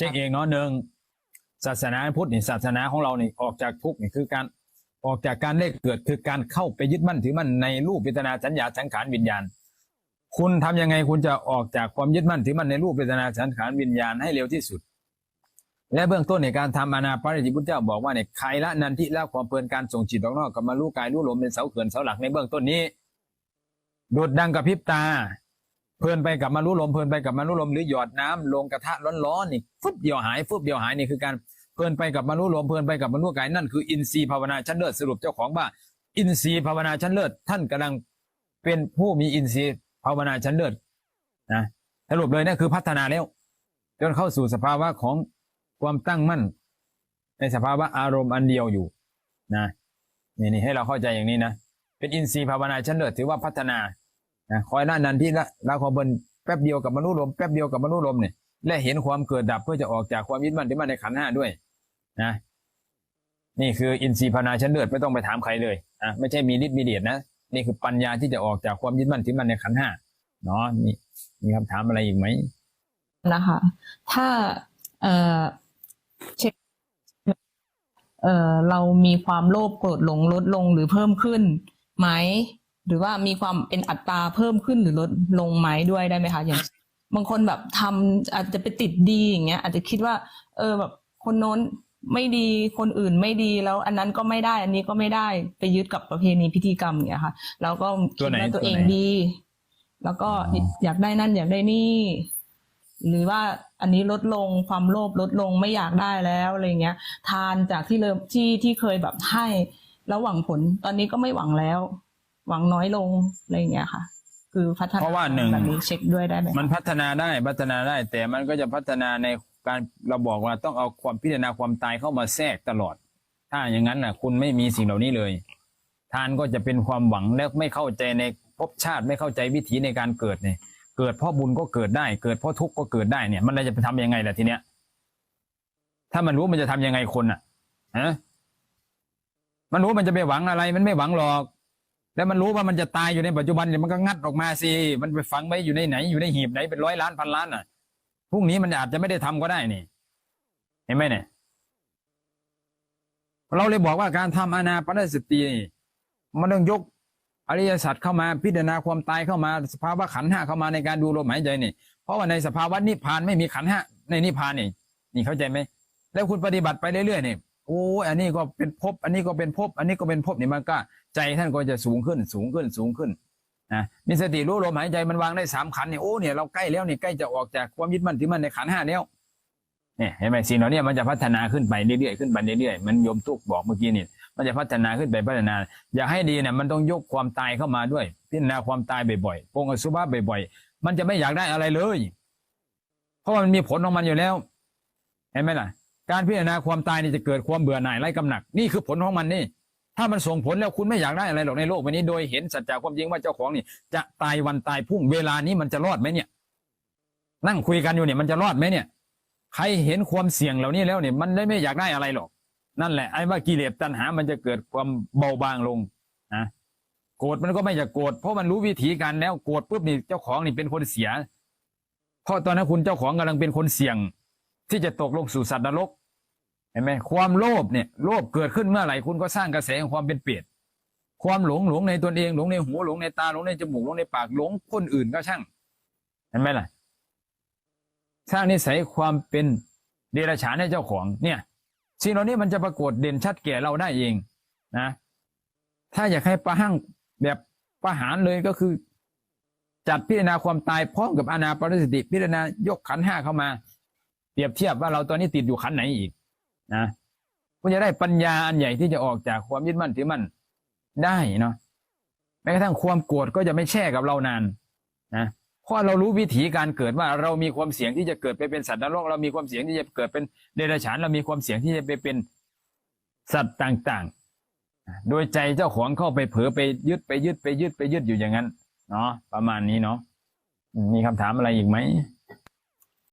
เช็คเองเนาะหนึ่งศาสนาพุทธนี่ศาสนาของเราเนี่ออกจากทุกข์นี่คือการออกจากการได้เกิดคือการเข้าไปยึดมั่นถือมั่นในรูปเวทนาสัญญาสังขารวิญญาณ คุณทำยังไงคุณจะออกจากความยึดมั่นถือมั่นในรูปเวทนาสังขารวิญญาณให้เร็วที่สุด และเบื้องต้นในการทำอนาปานสติพุทธเจ้าบอกว่าเนี่ยใครละนันทิละความเพลินการส่งจิตออกนอกกับมารู้กายรู้ลมเป็นเสาเขื่อนเสาหลักในเบื้องต้นนี้ดูดดังกับพิบตา เพลินไปกับมารู้ลมเพลินไปกับมารู้ลมหรือหยอดน้ำลงกระทะร้อนๆนี่ฟึบเดียวหายฟึบเดียวหายนี่คือการเพลินไปกับมารู้ลมเพลินไปกับมารู้กายนั่นคืออินทรีย์ภาวนาชั้นเลิศสรุปเจ้าของว่า อินทรีย์ภาวนาชั้นเลิศท่านกำลังเป็นผู้มีอินทรีย์ภาวนาชั้นเลิศนะสรุปเลยนั่นคือพัฒนาแล้วจนเข้าสู่สภาวะของความตั้งมั่น ในสภาวะอารมณ์อันเดียวอยู่นะนี่นี่ให้เราเข้าใจอย่างนี้นะเป็นอินทรีย์ภาวนาชั้นเลิศถือว่าพัฒนา นะคอยละนันที่ละละความเป็นแป๊บเดียวกับมนุษย์ลมแป๊บเดียวกับมนุษย์ลมเนี่ยและเห็นความเกิดดับเพื่อจะออกจากความยึดมั่นที่มันในขันห้าด้วยนะนี่คืออินทรีย์ภาวนาชั้นเลิศไม่ต้องไปถามใครเลยอะไม่ใช่มีฤทธิ์มีเดชนะนี่คือปัญญาที่จะออกจากความยึดมั่นที่มั่นในขันห้าเนาะนี่มีคำถามอะไรอีกไหมนะคะถ้าเอ่อเช็คเอ่อเรามีความโลภโกรธหลงลดลงหรือเพิ่มขึ้นไหม หรือว่ามีความเป็นอัตราเพิ่มขึ้นหรือลดลงไหมด้วยได้ไหมคะอย่าง บางคนแบบทำอาจจะไปติดดีอย่างเงี้ย อาจจะคิดว่า เออแบบคนโน้นไม่ดีคนอื่นไม่ดีแล้วอันนั้นก็ไม่ได้ อันนี้ก็ไม่ได้ไปยึดกับประเพณีพิธีกรรมอย่างเงี้ยค่ะ แล้วก็ตัคิวดไหนว่าตัวเองตัวไหนดี แล้วก็อ๋ออยากได้นั่นอยากได้นี่ หรือว่าอันนี้ลดลงความโลภลดลงไม่อยากได้แล้วอะไรเงี้ย ทานจากที่เริ่มที่ที่เคยแบบให้แล้วหวังผลตอนนี้ก็ไม่หวังแล้ว หวังน้อยลงอะไรเงี้ยค่ะ คือพัฒนาเพราะว่าหนึ่งแบบนี้เช็คด้วยได้ไหมคะมันพัฒนาได้พัฒนาได้ แต่มันก็จะพัฒนาในการเราบอกว่าต้องเอาความพิจารณาความตายเข้ามาแทรกตลอด ถ้าอย่างนั้นน่ะ คุณไม่มีสิ่งเหล่านี้เลย ทานก็จะเป็นความหวังและไม่เข้าใจในภพชาติไม่เข้าใจวิถีในการเกิดเนี่ย เกิดเพราะบุญก็เกิดได้ เกิดเพราะทุกข์ก็เกิดได้เนี่ย มันจะไปทำยังไงล่ะทีเนี้ย ถ้ามันรู้มันจะทำยังไงคนอะฮะมันรู้มันจะไปหวังอะไร มันไม่หวังหรอก แล้วมันรู้ว่ามันจะตายอยู่ในปัจจุบันเนี่ยมันก็งัดออกมาสิมันไปฝังไว้อยู่ในไหนอยู่ในหีบไหนเป็นร้อยล้านพันล้านอะพรุ่งนี้มันอาจจะไม่ได้ทำก็ได้นี่ เห็นไหมเนี่ยเราเลยบอกว่าการทำอนาปนสตินี่มันต้องยกอริยสัจเข้ามาพิจารณาความตายเข้ามาสภาวะขันห้าเข้ามาในการดูลมหายใจนี่ เพราะว่าในสภาวะนิพพานไม่มีขันห้าในนิพพานนี่นี่เข้าใจไหมแล้วคุณปฏิบัติไปเรื่อยๆนี่ โอ้ยอันนี้ก็เป็นภพอันนี้ก็เป็นภพอันนี้ก็เป็นภพนี่มันก็ ใจท่านก็จะสูงขึ้นสูงขึ้นสูงขึ้นนะมีสติรู้ลมหายใจมันวางได้สามขันเนี่ยโอ้เนี่ยเราใกล้แล้วนี่ใกล้จะออกจากความยึดมั่นถือมั่นในขันห้าแล้วเนี่ยเห็นไหมสิ่งเหล่านี้มันจะพัฒนาขึ้นไปเรื่อยๆขึ้นไปเรื่อยๆมันโยมตุกบอกเมื่อกี้นี่มันจะพัฒนาขึ้นไปพัฒนา อยากให้ดีเนี่ยมันต้องยกความตายเข้ามาด้วย พิจารณาความตายบ่อยๆปงอสุภะบ่อยๆ มันจะไม่อยากได้อะไรเลย เพราะมันมีผลของมันอยู่แล้ว เห็นไหมล่ะ การพิจารณาความตายนี่จะเกิดความเบื่อหน่ายไร้กำหนักนี่คือผลของมันนี่ ถ้ามันส่งผลแล้วคุณไม่อยากได้อะไรหรอกในโลกใบนี้โดยเห็นสัจจะความจริงว่าเจ้าของนี่ จะตายวันตายพรุ่งเวลานี้มันจะรอดไหมเนี่ย นั่งคุยกันอยู่เนี่ยมันจะรอดไหมเนี่ย ใครเห็นความเสี่ยงเหล่านี้แล้วเนี่ย มันได้ไม่อยากได้อะไรหรอก นั่นแหละไอ้ว่ากิเลสตัณหา มันจะเกิดความเบาบางลงนะโกรธมันก็ไม่อยากโกรธเพราะมันรู้วิธีการแล้วโกรธปุ๊บนี่เจ้าของนี่เป็นคนเสีย เพราะตอนนั้นคุณเจ้าของกำลังเป็นคนเสี่ยง ที่จะตกลงสู่สัตว์นรก เห็นไหมความโลภเนี่ยโลภเกิดขึ้นเมื่อไหร่คุณก็สร้างกระแสของความเป็นเปรตความหลงหลงในตนเองหลงในหูหลงในตาหลงในจมูกหลงในปากหลงคนอื่นก็ช่างเห็นไหมล่ะสร้างนิสัยความเป็นเดรัจฉานให้เจ้าของเนี่ยสิ่งเหล่านี้มันจะปรากฏเด่นชัดแก่เราได้เองนะ ถ้าอยากให้ประหั่งแบบประหารเลยก็คือ จัดพิจารณาความตายพร้อมกับอานาปานสติพิจารณายกขันห้าเข้ามา เปรียบเทียบว่าเราตอนนี้ติดอยู่ขันไหนอีก นะคุณจะได้ปัญญาอันใหญ่ที่จะออกจากความยึดมั่นถือมั่นได้เนาะแม้กระทั่งความโกรธก็จะไม่แช่กับเรานานนะเพราะเรารู้วิธีการเกิดว่าเรามีความเสี่ยงที่จะเกิดไปเป็นสัตว์นรกเรามีความเสี่ยงที่จะเกิดเป็นเดรัจฉานเรามีความเสี่ยงที่จะไปเป็นสัตว์ต่างๆ โดยใจเจ้าของเข้าไปเผลอไปยึดไปยึดไปยึดไปยึดอยู่อย่างนั้นเนาะประมาณนี้เนาะมีคำถามอะไรอีกไหม